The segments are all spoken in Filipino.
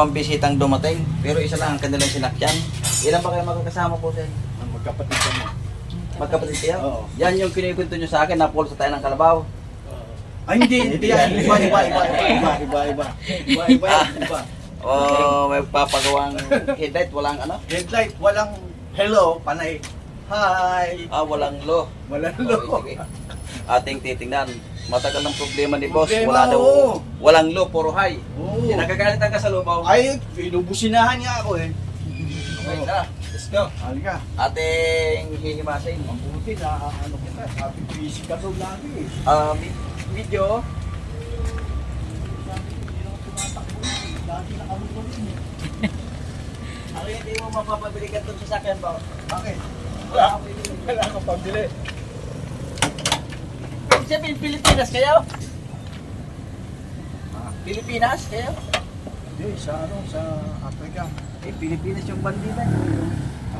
dalawang bisitang dumating, pero isa lang ang kanilang sinakyan. Ilan ba kayo magkakasama po? Ang magkapatid kami. Magkapatid kayo? Oo. Yan yung kinikwento nyo sa akin, napul sa tayo ng kalabaw. Ay, hindi, hindi yan. Iba, iba, iba, iba, iba, iba, iba. Iba, iba, yan, iba. O may papagawang headlight, walang ano? Headlight, walang hello, panay. Hi! Ah, walang low. Walang Okay, hello. Ating titingnan. Matagal ng problema ni boss. Problema, Wala daw. oo. Walang low, puro high. Oo. Eh, nagagalitan ka sa lubaw. Ay, inubusinahan niya ako eh. Okay, tara. Let's go. Halika. Ating hihimasin. Ang buti na ano kita, sabi busy ka daw lagi eh. Ah, vi- video. Sabi, hindi ako tumatakbo eh. Lagi na kami ko rin eh. Ano hindi mo mapapabili ka itong sasakyan ba? Bakit? Wala akong pambili. Sabihin, Pilipinas kayo? Pilipinas kayo? Hindi, sa ano, sa Africa. Eh, Pilipinas yung bandita.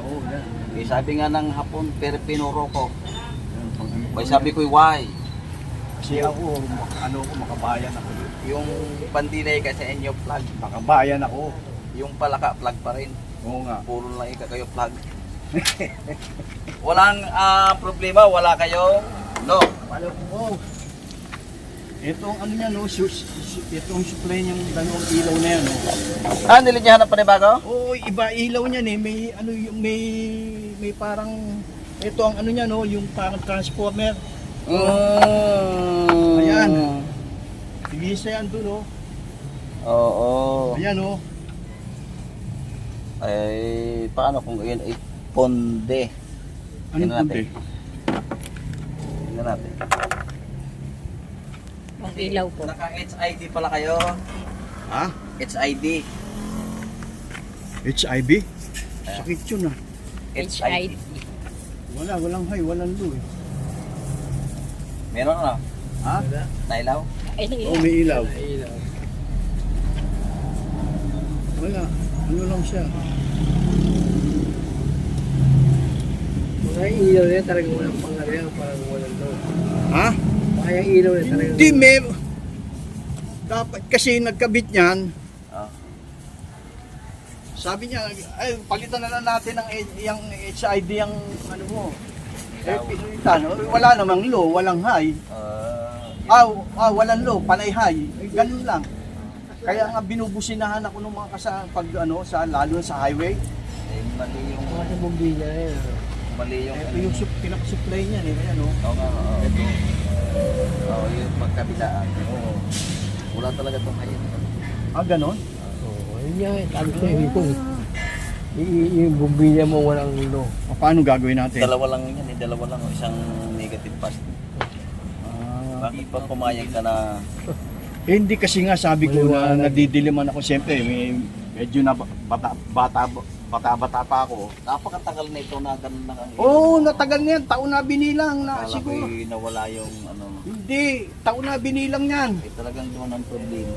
Oo, yan. Eh, sabi nga ng hapon, pag ano ko yan. sabi ko, why? Kasi ako, ano ko, makabayan ako. Yung bandinay ka sa inyo flag. Makabayan ako. Yung palaka, flag pa rin. Oo nga. Puro lang ika kayo flag. Walang ah, problema, wala kayo. No. Palo ko. Itong ano niya, no, itong supply niyang dalawang ilaw na yan, no. Ah, nilinyahan ng panibago? Oo, iba ilaw niyan eh. May ano yung may may parang ito ang ano niya no, yung parang transformer. Mm. Ayan. Tigisa yan doon oh. Oo. Ayan oh. Ay, paano kung yun ay ponde? Punti? natin. Tingnan natin. Ang ilaw po. Naka-HID pala kayo. Ha? HID. HIV? Sakit yun ah. HID. Wala, walang high, walang low eh. Meron ano? Ha? Nailaw? Ay, Oh, may ilaw. Wala. Ano lang siya? Mga ilaw na yan, talagang walang pangyarihan, parang. Ha? Kaya ilaw na talagang... Hindi, may... Dapat kasi nagkabit niyan, Oh. sabi niya, ay, palitan na lang natin ang yung HID yung ano mo. Eh, pinilitan. Wala namang low, walang high. Uh, Ah, ah walang low, panay high. Eh, ganun lang. Kaya nga binubusinahan ako ng mga kasa pag ano sa lalo sa highway. eh, mali yung Mga sa ano. Mali yung Ito yung sup, pinaka-supply niyan eh, ano. Oo nga, oo. Ito. Oo, yung magkabilaan. Oo. Wala talaga itong kayo. Ah, ganon? Oo, yun eh, sabi ko yung kung i- yung bombilya mo walang ilaw. Ah, paano gagawin natin? Dalawa lang yan eh, dalawa lang. oh, Isang negative positive. Ah, Bakit pa pumayag ka na eh, hindi kasi nga sabi ko na nadidiliman ako siyempre, may medyo na bata bata bata, bata pa ako. napakatagal na ito na ganun na kang Oo, oh, natagal na yan, taon na binilang na Akala siguro. ko'y nawala yung ano. Hindi, taon na binilang yan. Eh, talagang doon ang problema.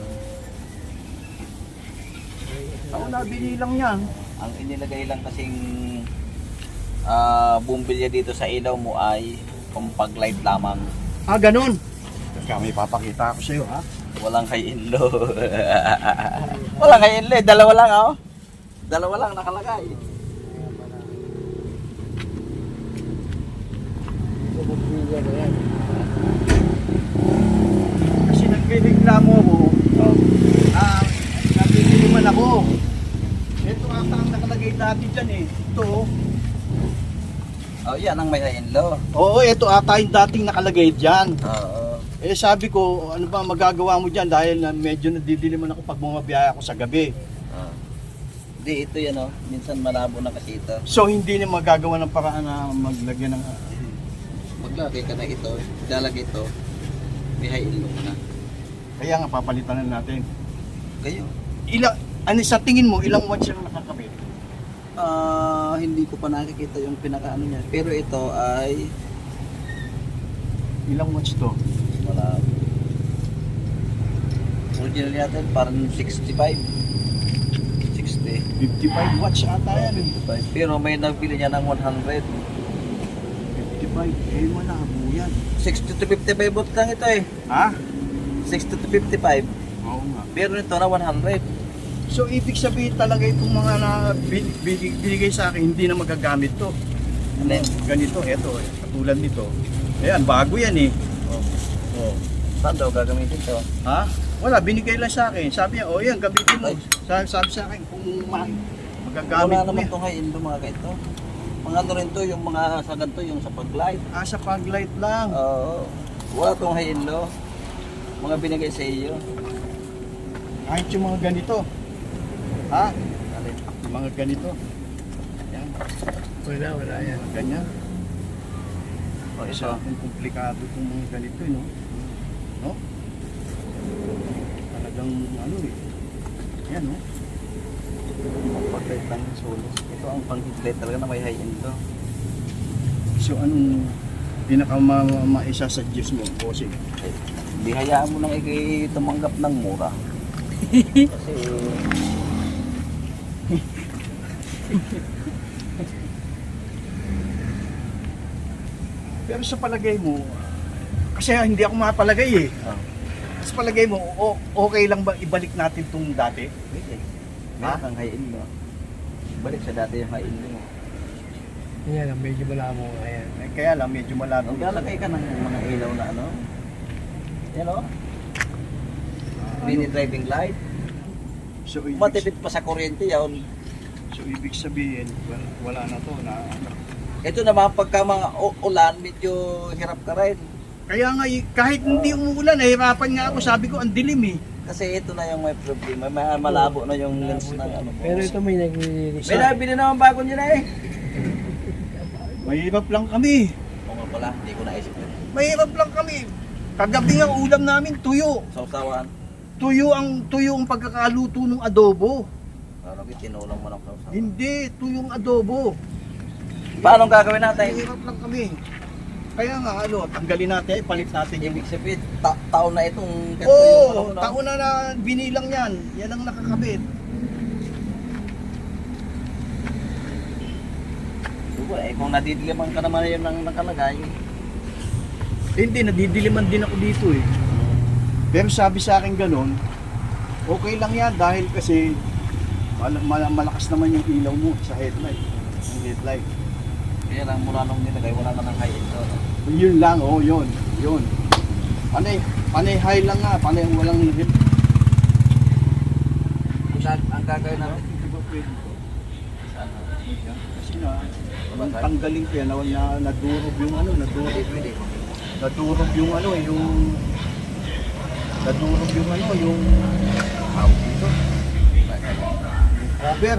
Taon na binilang yan. Ang inilagay lang kasing ah bumbilya dito sa ilaw mo ay compact light lamang. Ah, ganon. Teka, may papakita ako sa'yo, ha? Walang kay inlo. Walang kay inlo. eh. Dalawa lang oh. Dalawa lang nakalagay. Kasi nagre-reklamo ako. Oh. Ah, nabibiliman ako. Ito ata ang nakalagay dati dyan eh. Ito. Oh, yan ang may inlo. Oo, ito ata yung dating nakalagay dyan. Oo. Eh sabi ko, ano ba magagawa mo dyan dahil na medyo nadidiliman ako pag bumabiyaya ako sa gabi. Ah. Hindi, ito yan oh. Minsan malabo na kasi ito. So hindi na magagawa ng paraan na maglagyan ng... Maglagay ka na ito, ilalagay ito, may high inlo ka na. Kaya nga papalitan na natin. Kayo. Ilang, ano sa tingin mo, ilang watts yung nakakabit? Ah, hindi ko pa nakikita yung pinakaano niya. Pero ito ay Ilang watts to? wala. Original yata yun, parang 65. 60. 55 watts ata yan eh. 55. Pero may nabili niya ng 100. 55, eh wala mo yan. 60 to 55 volts lang ito eh. Ha? 60 to 55. Oo nga. Pero ito na 100. So ibig sabihin talaga itong mga na bin- bin- binigay sa akin, hindi na magagamit to. Ano? Ganito, eto, eh, katulad nito. Ayan, bago yan eh. Oh. Oh. Saan daw gagamitin to? Ha? Wala, binigay lang sa akin. Sabi niya, oh yan, gamitin mo. Ay. Sabi, sabi sa akin, kung ma magagamit Wala naman yan. itong high-end mga kaito. Mga ano rin to, yung mga sa ganito, yung sa pag-light. Ah, sa pag-light lang. Oo. wala itong high-end lo. Mga binigay sa iyo. Kahit yung mga ganito. Ha? Alin? Yung mga ganito. Yan, Wala, wala yan. mga ganyan. O, Isa, kung komplikado itong mga ganito, eh, no? No? Talagang, ano eh. Yan, no? Pag-light lang yung solos. Ito ang pang-light talaga na may high-end to. So, anong pinaka ma ma- maisasuggest mo, bossing? Hindi hayaan mo nang ikay tumanggap ng mura. Kasi Pero sa palagay mo, kasi hindi ako mapalagay eh. Ah. Sa palagay mo, o- okay lang ba ibalik natin itong dati? Pwede. Ha? Meron kang high-end mo. Balik sa dati yung high-end mo. Yan, ang medyo malabo. Ayan. Eh, kaya lang, medyo malabo. Maglalagay ka ng mga ilaw na ano. Yan o. Mini driving light. So, ibig, Matipid pa sa kuryente yan. so, ibig sabihin, wala, wala na to na. Ito naman pagka mga u- ulan, medyo hirap ka rin. Kaya nga, kahit hindi umuulan, nahirapan nga ako. Sabi ko, ang dilim eh. Kasi ito na yung may problema. May malabo na yung lens ng ano. Pero ito may naglilinis. May nabili naman bago niya na eh. Mahirap lang kami. Oo nga pala, hindi ko naisip yun. Mahirap lang kami. Kagabi nga ulam namin, tuyo. Sausawan. Tuyo ang tuyo ang pagkakaluto ng adobo. Parang tinulong mo ng sausawan. Hindi, tuyong adobo. Paano ang gagawin natin? Mahirap lang kami. Kaya nga, ano, tanggalin natin, ipalit natin yung... Ibig sabihin, ta- taon na itong Oo, yung ano, no? taon na na binilang yan. Yan ang nakakabit. Diba, eh, kung nadidiliman ka naman yun ng nakalagay. Hindi, nadidiliman din ako dito eh. Pero sabi sa akin ganun, okay lang yan dahil kasi mal- mal- malakas naman yung ilaw mo sa headlight. Ang headlight. Kaya lang mura nung nilagay, wala ka ng high end doon. Yun lang, oh, yun. Yun. Panay, panay high lang nga, panay walang head. Kung saan ang gagawin natin? Hindi ba pwede to? Saan? Yan. Kasi na, nung tanggalin ko yan, na, na, nadurog yung ano, nadurog, Pwede, pwede. nadurog yung ano, eh, yung, nadurog yung ano, yung, tawag dito, yung cover.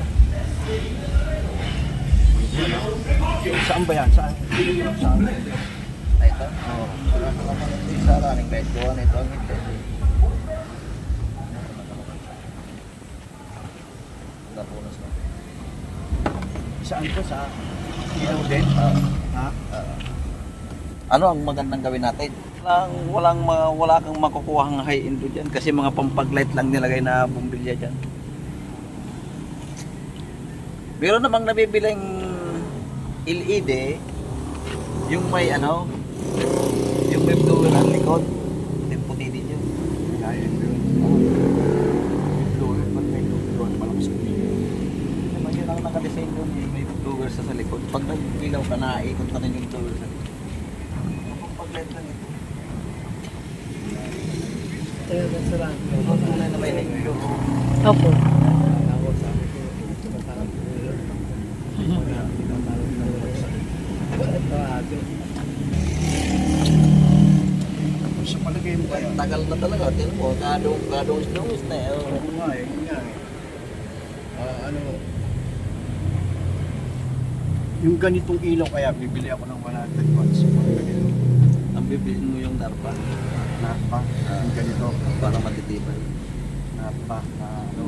Saan ba yan? Saan? Saan? Ito? Oo. Sa running guide ko. Ano ito? Napunas na. Saan to? Sa ilaw din? Ah, Ha? ah. ano ang magandang gawin natin? Walang, walang wala kang makukuha ng high end dyan kasi mga pampaglight lang nilagay na bumbilya dyan. Meron namang nabibiling LED yung may ano yung may blower ang likod yung puti din yun Kaya yun. Yung floor, pag may floor, malakas ko naman yun ang nakadesign doon yung may blower sa, sa likod pag nagbilaw ka naikot ka rin yung blower sa likod pag light lang ito Talaga sarap. Yung tunay na may light Opo. Ako sabi ko, ito na parang ulo. Wala, ito na parang ulo. Ito ate. Sa palagay mo kaya? tagal na talaga kadong kadong snowis na eh oh. Oo nga eh, nga eh. Ah, ano, yung ganitong ilaw kaya bibili ako ng 100 watts. ang bibilin mo yung darpa Napa, yung ganito. para matitibay Napa, na ano.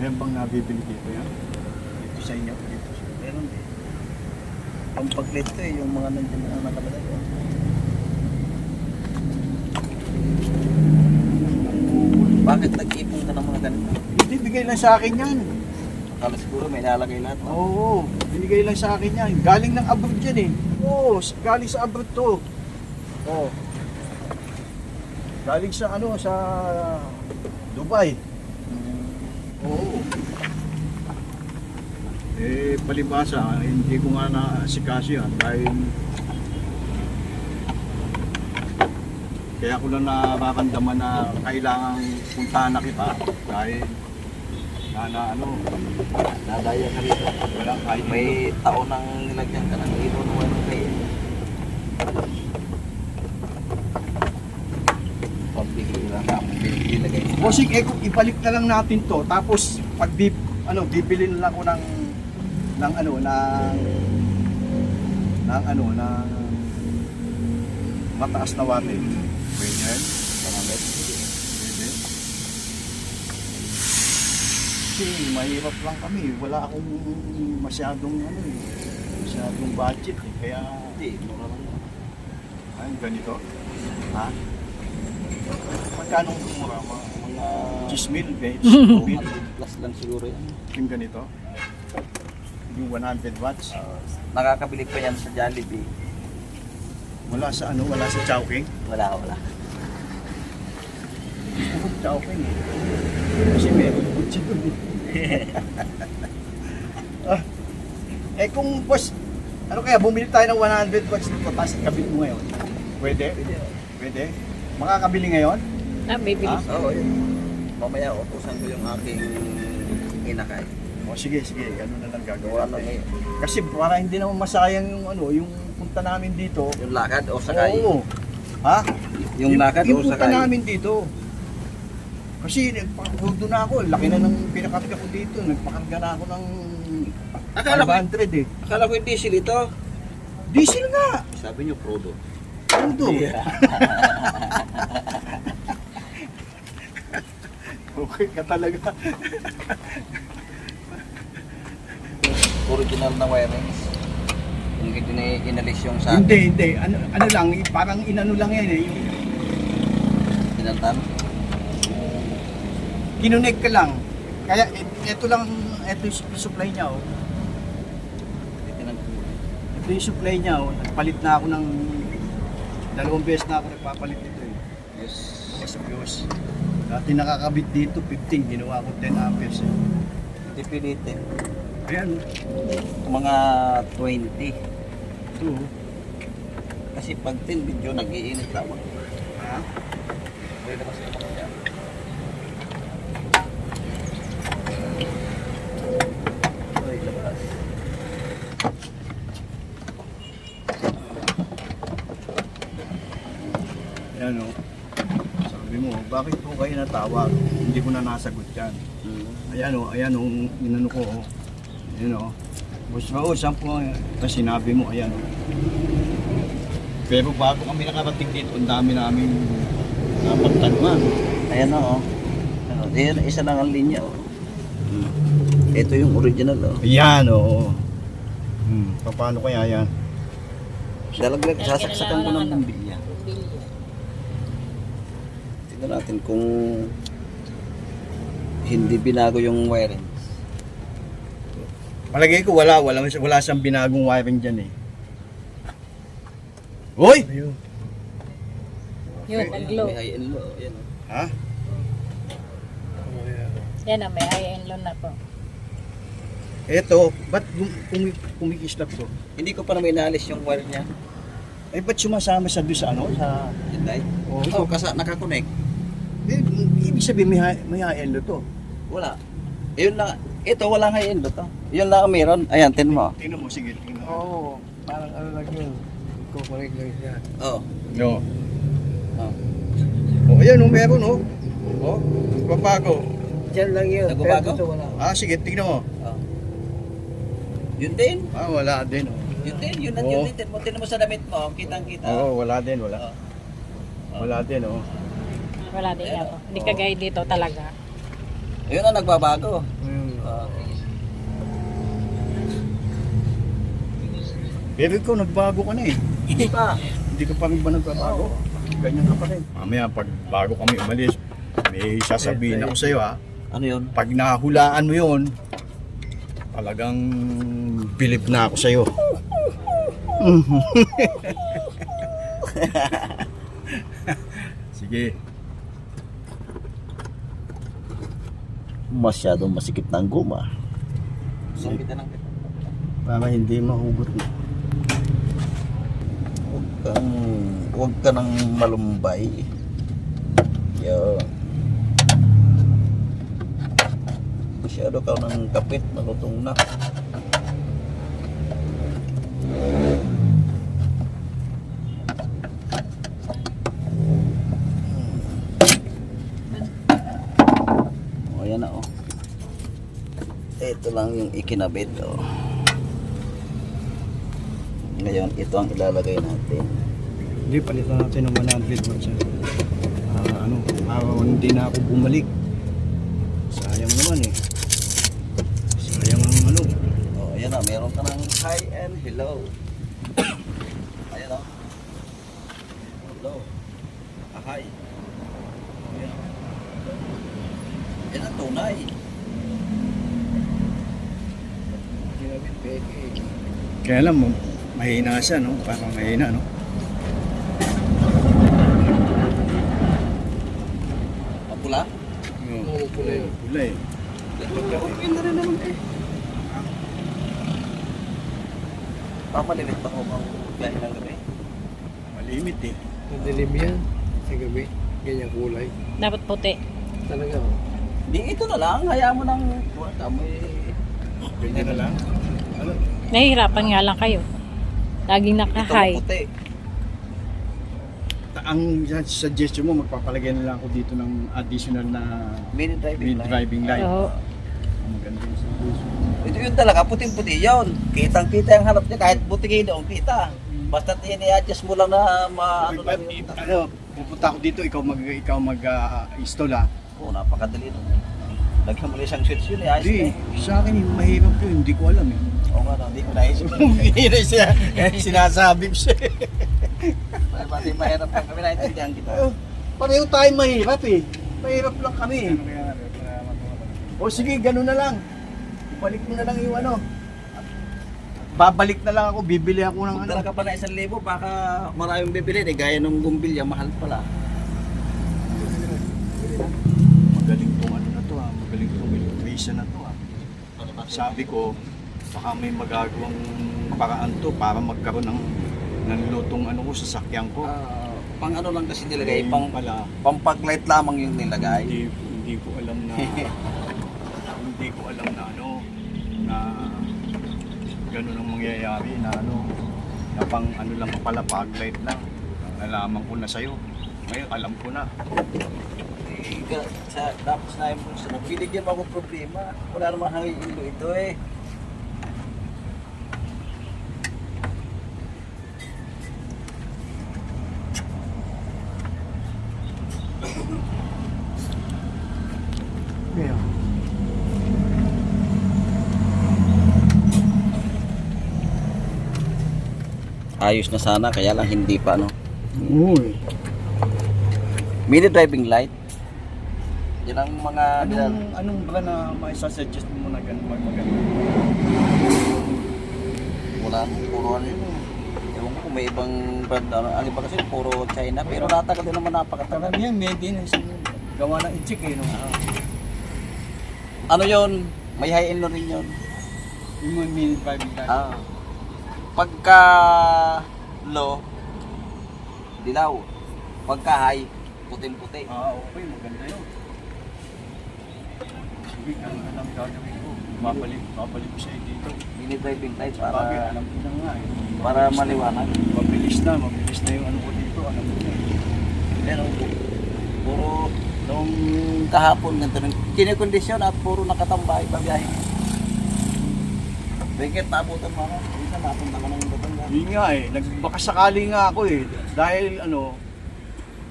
Meron bang nabibili dito yan? Dito sa inyo? Dito sa meron din ang paglit ko eh yung mga nandiyan na nakalagay bakit nag-ipon ka ng mga ganito Hindi, bigay lang sa akin yan. akala siguro may nalagay lahat? Oo, binigay lang sa akin yan. Galing ng abroad yan eh. Oo, s- galing sa abroad to. Oo. Galing sa ano, sa Dubai. Oo. Eh, palibasa, hindi ko nga na si yan dahil kaya ko lang nararamdaman na kailangan puntahan na kita dahil na, na ano, nadaya ka rito. Wala kahit May taon nang nilagyan ka ng ilaw ng ano kay Pambigay lang ka, ilagay mo. Bossing, eh, ibalik na lang natin to. Tapos, pag di, ano, bibili na lang ako ng, ng ano, ng, ng ano, ng mataas na wattage. Pwede yan? Pangalit. Pwede. Kasi mahirap lang kami. Wala akong masyadong, ano eh, masyadong budget eh. Kaya, Hindi, mura lang. ay, ganito. Ha? Magkano mura? Mga, mga 10 mil, 20 mil. 200 plus lang siguro yan. Yung ganito. Yung 100 watts. Nakakabili pa yan sa Jollibee. Wala sa ano, wala sa Chowking. Wala, wala. Gusto ko Chowking eh. Kasi meron kutsi doon eh. ah, eh kung boss, ano kaya bumili tayo ng 100 watts dito tapos kabit mo ngayon? Pwede? Pwede? Makakabili ngayon? Ah, bibili. Ah? Oo, yun. Mamaya utusan ko yung aking inakay. O sige, sige, ganun na lang na natin. Kasi para hindi naman masayang yung ano, yung punta namin dito. Yung lakad o sakay. Oo. Ha? Yung lakad yung o punta sakay. namin dito. Kasi nagpakarga na ako, laki na ng pinakarga ko dito. Nagpakarga na ako ng Akala ko, 500 eh. akala ko yung diesel ito. Diesel nga! Sabi niyo, Prodo. Ano okay ka talaga. Original na wirings. Yung hindi na inalis yung sa hindi, hindi. Ano, ano lang, parang inano lang yan eh. Tinantan. Kinunik ka lang. Kaya et- eto lang, eto yung supply niya oh. Ito yung supply niya oh. Nagpalit na ako ng dalawang beses na ako nagpapalit dito eh. Yes. Yes, Diyos. Dati nakakabit dito 15, ginawa ko 10 amperes eh. Hindi pilitin. Ayan, Mga 20. ito oh. Kasi pag 10 video, nag-iinit lamang. Ha? Pwede kasi ako Ayan oh. Sabi mo, bakit po kayo natawag? Hindi ko na nasagot yan. Mm. Ayan o, ayan o, inano ko o. Ayan o. Boss Raul, saan po ang kasi sinabi mo, ayan o. Pero bago kami nakarating dito, ang dami namin napagtanungan. Ayan oh. Ano, ayan, isa lang ang linya oh. Mm. Ito yung original oh. Ayan o. Hmm, paano kaya yan? Dalaglag, sasaksakan ko ng Ano? bumbilya. Tingnan natin kung hindi binago yung wiring. Palagay ko wala, wala, wala siyang binagong wiring dyan eh. Hoy! Ayun. Yun, ang glow. May high and low. Ayan oh. Ha? Yan na, may high and low na po. Eto, ba't kumi kumikislap to? Hindi ko pa naman inaalis yung wire niya. Eh, ba't sumasama sa doon sa ano? Sa... Hindi. Oh, Oh, kasi nakakonect. Ibig sabihin may, hi- may high-end to. Wala. Yun lang. Ito wala nga yun to. Yun lang ang meron. Ayan, tin mo. Tingnan mo, sige, tingnan mo. Oo, parang ano lang yun. Kukorek lang siya. Oh. No. oh. Oh, ayan, oh, meron, oh. Oh, babago. Diyan lang yun. Nagbabago? Pero dito wala. Ah, sige, tingnan mo. oh. Yun din. Ah, wala din, oh. Yun din. Yun at Oo. yun din. Tin mo, tin mo sa damit mo. Kitang kita. Oo, wala din, wala. Oh. Wala din, oh. Wala din ako. Hindi Oo. kagaya dito talaga. Yun ang nagbabago. Ayun. Oh. Pero ikaw, nagbago ka na eh. Hindi pa. Hindi ka pa rin ba nagbabago? Ganyan ka pa rin. Mamaya, pag bago kami umalis, may sasabihin ako sa'yo, ha. Ano yun? Pag nahulaan mo yun, talagang bilib na ako sa'yo. Sige. Masyadong masikip na ang guma. Para hindi mahugot na. Huwag kang, huwag ka nang malumbay. Yan. Masyado ka ng kapit, malutong na. Oh. Ito lang yung ikinabit oh. Ngayon, ito ang ilalagay natin. Hindi, palitan natin ng 100 watts. Ah, ano, araw hindi na ako bumalik. Sayang naman eh. Sayang ang ano. Oh, ayan na, meron ka ng hi and hello. ayan o. Hello. Ah, hi. Ayan. Yan ang tunay. Ginamit peke. Kaya alam mo, mahina siya, no? Parang mahina, no? Mapula? Oo, pula yun. Pula eh. Okay na rin naman eh. Pamalilit pa ko ang biyahe ng gabi. Malimit eh. Madilim yan. Sa gabi. Ganyan kulay. Dapat puti. Talaga oh. Di ito na lang, hayaan mo ng wala ka mo eh. Ganyan na lang. Ano? Nahihirapan nga lang kayo. Laging Ito naka-high. maputi. Ta- Ang suggestion mo, magpapalagay na lang ako dito ng additional na Mini driving mid light. driving light. Oo. Ang Maganda yung suggestion. Ito yun talaga, puting-puti yun. Kitang-kita yung hanap niya kahit puti kayo doon, kita. Basta i-adjust mo lang na ma ano lang yun. Ano, pupunta ako dito, ikaw mag ikaw mag ah, install ah. Oo, napakadali nun. Lagyan mo lang isang switch yun eh, ayos Hindi, na eh. sa akin yung mahirap yun, hindi ko alam eh. Oo nga, hindi ko naisip. Hindi siya, sinasabi siya. Dahil pati mahirap lang kami, naintindihan kita. Oh, Pareho tayo mahirap eh. Mahirap lang kami eh. O sige, ganun na lang. Balik mo na lang yung ano. Babalik na lang ako, bibili ako ng ano. Magdala ka pa na isang libo, baka maraming bibili. Eh, gaya ng gumbilya, mahal pala. Magaling tong ano na to ah, magaling tong electrician na to ah. Sabi ko, baka may magagawang paraan to para magkaroon ng ng lutong ano ko sa sakyan ko. Ah, pang ano lang kasi nilagay, Eh, pang, pala, pang paglight lamang yung nilagay. hindi, hindi ko alam na hindi ko alam na ano na ganun ang mangyayari na ano na pang ano lang pala pag light lang nalaman ko na sa'yo ngayon alam ko na Eh, ka- sa, tapos na yung sa binigyan pa ako problema. Wala naman hangin ilo ito eh. Ayos na sana, kaya lang hindi pa no. eh. Mini driving light. Yan ang mga Anong, anong ba na may suggest mo na ganun mag maganda? wala puro ano yun. Ewan ko may ibang brand ano. Ang iba kasi puro China pero natagal din naman napakatagal. Karamihan, maintenance yun. Gawa ng inchik eh. No? Ano yun? May high end na rin yun. Yung mini driving light. Ah. Pagka low, dilaw. Pagka high, puting-puti. Ah, okay. Maganda yun. Sige, ano na lang gagawin ko. Ko siya dito. Mini driving light Bagay, para alam ko na nga eh. para maliwanag. Mabilis na, mabilis na yung ano ko dito. Alam ko na eh. Pero puro nung kahapon ganito rin. Kinekondisyon at puro nakatambay pabiyahe. Bakit naabutan mo ako? Napunta ka ng Batangas. Yun nga eh, nagbakasakali nga ako eh. Dahil ano,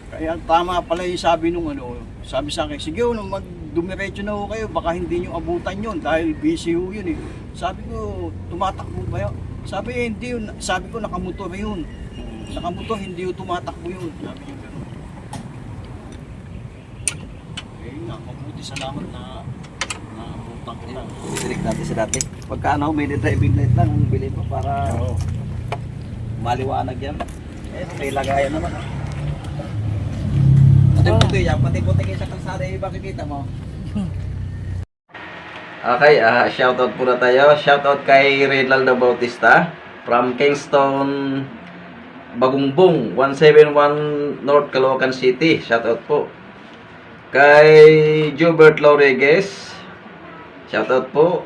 kaya tama pala yung sabi nung ano, sabi sa akin, sige ano, magdumiretso na ho kayo, baka hindi nyo abutan yun dahil busy ho yun eh. Sabi ko, tumatakbo ba yun? Sabi eh, hindi yun, sabi ko nakamotor yun. Nakamotor, hindi yun tumatakbo yun. Sabi yun gano'n. Eh nga, salamat na Bisilik natin sa dati. Pagka ano, may driving light lang ang bilhin mo para Oo. maliwanag yan. Eh, may lagayan naman. ah. Pati puti yan, pati puti kayo sa kalsada, eh, bakit kita mo? Okay, ah shoutout po na tayo. Shoutout kay Reynaldo Bautista from Kingston, Bagungbong, 171 North Caloocan City. Shoutout po. Kay Jubert Rodriguez. Shoutout po.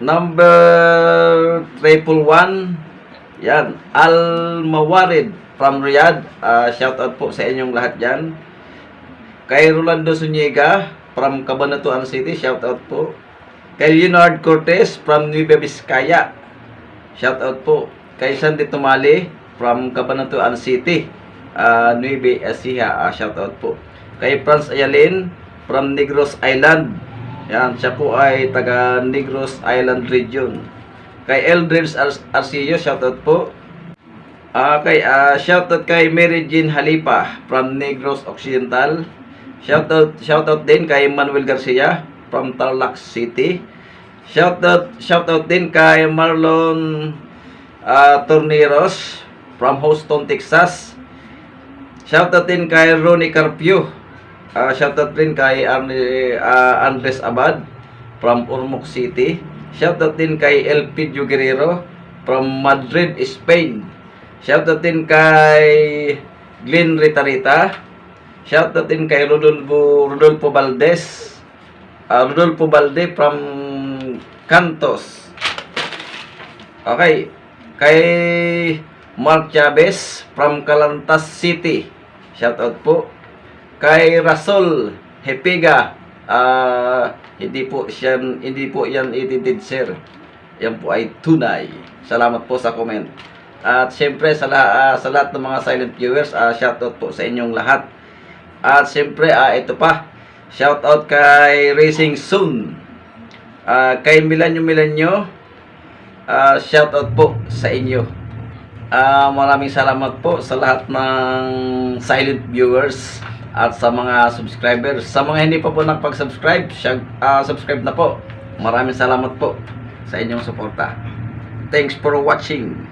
Number triple one. Yan. Al Mawarid from Riyadh. Ah, shoutout po sa inyong lahat dyan. Kay Rolando Zuniga from Cabanatuan City. Shoutout po. Kay Leonard Cortez from Nueva Vizcaya. Shoutout po. Kay Sandy Tumali from Cabanatuan City. Uh, Nueva Ecija. Uh, shoutout po. Kay Franz Ayalin from Negros Island. Yan, siya po ay taga Negros Island region. Kay Eldridge Ar- Arcillo, shoutout po. Ah, kay ah, shoutout kay Mary Jean Halipa from Negros Occidental. Shoutout shoutout din kay Manuel Garcia from Tarlac City. Shoutout shoutout din kay Marlon ah, Torneros from Houston, Texas. Shoutout din kay Ronnie Carpio. Ah, shoutout din kay Arne, ah, Andres Abad from Ormoc City. Shoutout din kay Elpidio Guerrero from Madrid, Spain. Shoutout din kay Glenn Ritarita. Shoutout din kay Rodolfo, Rodolfo Valdez. Ah, Rodolfo Valde from Cantos. Okay. Kay Mark Chavez from Calantas City. Shoutout po. Kay Rasol Hepiga. Ah, hindi po siya hindi po yan edited sir. Yan po ay tunay. Salamat po sa comment. At siyempre sa, ah, sa lahat ng mga silent viewers, ah, shoutout po sa inyong lahat. At siyempre, ah, ito pa. Shoutout kay Racing Soon. Ah, kay Milanyo Milanyo. Ah, shoutout po sa inyo. Ah, maraming salamat po sa lahat ng silent viewers at sa mga subscribers. Sa mga hindi pa po nakapag-subscribe, siya- ah, subscribe na po. Maraming salamat po sa inyong suporta. Thanks for watching.